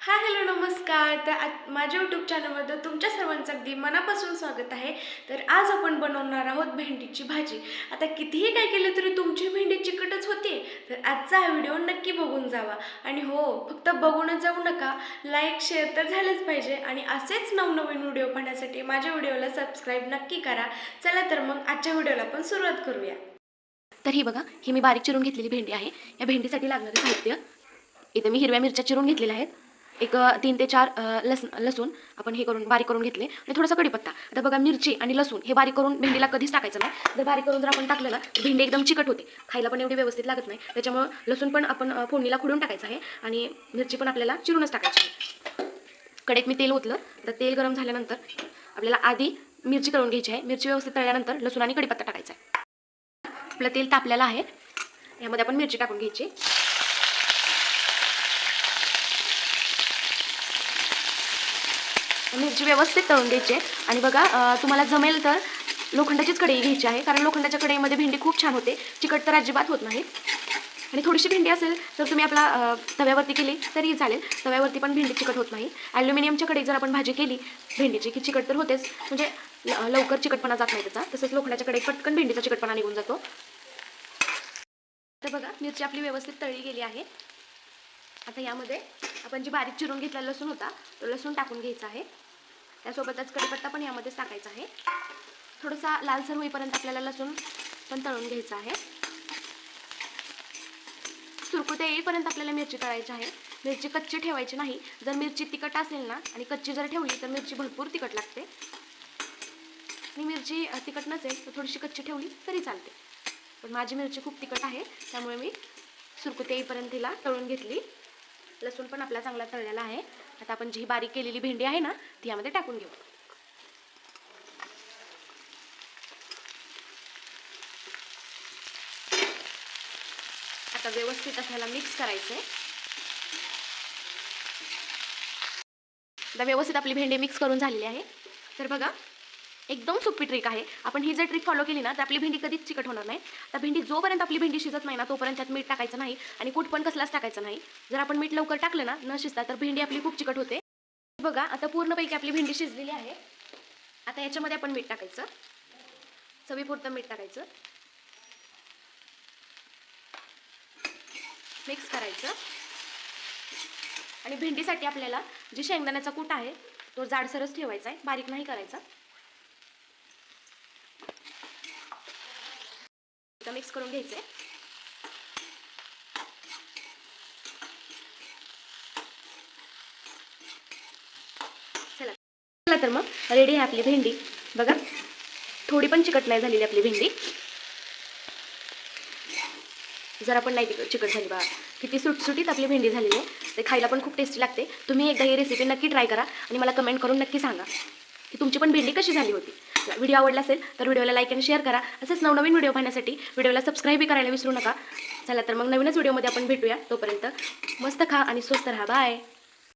Hi hello नमस्कार. तर आज माझ्या यूट्यूब चॅनलमध्ये तुमच्या सर्वांचं अगदी मनापासून स्वागत आहे. तर आज आपण बनवणार आहोत भेंडीची भाजी. आता कितीही काय केलं तरी तुमची भेंडी चिकटच होते. तर आजचा हा व्हिडिओ नक्की बघून जावा. आणि हो फक्त बघूनच जाऊ नका. लाईक शेअर तर झालंच पाहिजे. आणि असेच नवनवीन व्हिडिओ पाहण्यासाठी माझ्या व्हिडिओला सबस्क्राईब नक्की करा. चला तर मग आजच्या व्हिडिओला आपण सुरुवात करूया. तर ही बघा ही मी बारीक चिरून घेतलेली भेंडी आहे. या भेंडीसाठी लागणारे साहित्य. इथं मी हिरव्या मिरच्या चिरून घेतलेल्या आहेत. एक तीन ते चार लस लसूण आपण हे करून बारीक करून घेतले. आणि थोडासा कढीपत्ता. आता बघा मिरची आणि लसूण हे बारीक करून भेंडीला कधीच टाकायचं नाही. जर बारीक करून जर आपण टाकलं ना भेंडी एकदम चिकट होते. खायला पण एवढी व्यवस्थित लागत नाही. त्याच्यामुळं लसूण पण आपण फोडणीला खुडून टाकायचं आहे. आणि मिरची पण आपल्याला चिरूनच टाकायची आहे. कडेत मी तेल ओतलं. तर तेल गरम झाल्यानंतर आपल्याला आधी मिरची करून घ्यायची आहे. मिरची व्यवस्थित तळल्यानंतर लसूण आणि कढीपत्ता टाकायचा आहे. आपलं तेल तापलेलं आहे. यामध्ये आपण मिरची टाकून घ्यायची. मिरची व्यवस्थित तळून घ्यायची आहे. आणि बघा तुम्हाला जमेल तर लोखंडाचीच कढई घ्यायची आहे कारण लोखंडाच्या कढईमध्ये भेंडी खूप छान होते. चिकट तर अजिबात होत नाही. आणि थोडीशी भेंडी असेल तर तुम्ही आपला तव्यावरती केली तरी चालेल. तव्यावरती पण भेंडी चिकट होत नाही. ॲल्युमिनियमच्या कढईत जर आपण भाजी केली भेंडीची की चिकट तर होतेच. म्हणजे लवकर चिकटपणा जात नाही त्याचा. तसंच लोखंडाच्या कढईत पटकन भेंडीचा चिकटपणा निघून जातो. तर बघा मिरची आपली व्यवस्थित तळली गेली आहे. आता यामध्ये आपण जी बारीक चिरून घेतला लसूण होता तो लसूण टाकून घ्यायचा आहे. त्यासोबतच कढीपत्ता पण यामध्ये टाकायचा आहे. थोडासा लालसर होईपर्यंत आपल्याला लसूण पण तळून घ्यायचा आहे. सुरकुत्या येईपर्यंत आपल्याला मिरची तळायची आहे. मिरची कच्ची ठेवायची नाही. जर मिरची तिखट असेल ना आणि कच्ची जर ठेवली तर मिरची भरपूर तिखट लागते. आणि मिरची अ, तिखट नसेल तर थोडीशी कच्ची ठेवली तरी चालते. पण माझी मिरची खूप तिखट आहे त्यामुळे मी सुरकुत्या येईपर्यंत तिला तळून घेतली. लसूण पण आपला चांगला तळलेला आहे. आता आपण जी बारीक केलेली भेंडी आहे ना ती यामध्ये टाकून घेऊ. आता व्यवस्थित असायला मिक्स करायचं आहे आता व्यवस्थित आपली भेंडी मिक्स करून झालेली आहे. तर बघा एकदम सोपी ट्रिक आहे. आपण ही जर ट्रिक फॉलो केली ना तर आपली भेंडी कधीच चिकट होणार नाही. तर भेंडी जोपर्यंत आपली भेंडी शिजत नाही ना तोपर्यंत त्यात मीठ टाकायचं नाही आणि कूट पण कसलाच टाकायचं नाही. जर आपण मीठ लवकर टाकलं ना न शिजता तर भेंडी आपली खूप चिकट होते. बघा आता पूर्णपैकी आपली भेंडी शिजलेली आहे. आता याच्यामध्ये आपण मीठ टाकायचं. चवीपुरतं मीठ टाकायचं. मिक्स करायचं. आणि भेंडीसाठी आपल्याला जी शेंगदाण्याचा कूट आहे तो जाडसरच ठेवायचा आहे. बारीक नाही करायचा. मिक्स करून घ्यायचं आहे चला. तर मग रेडी आहे आपली भेंडी. बघा थोडी पण चिकट नाही झालेली आपली भेंडी. जर आपण नाही चिकट झाली बा किती सुटसुटीत आपली भेंडी झालेली आहे ते खायला पण खूप टेस्टी लागते. तुम्ही एकदा ही रेसिपी नक्की ट्राय करा आणि मला कमेंट करून नक्की सांगा की तुमची पण भेंडी कशी झाली होती. व्हिडिओ आवडला असेल तर व्हिडिओला लाईक आणि शेअर करा. असेच नवनवीन व्हिडिओ पाहण्यासाठी व्हिडिओला सबस्क्राईबही करायला विसरू नका. चला तर मग नवीनच व्हिडिओमध्ये आपण भेटूया. तोपर्यंत मस्त खा आणि स्वस्त राहा. बाय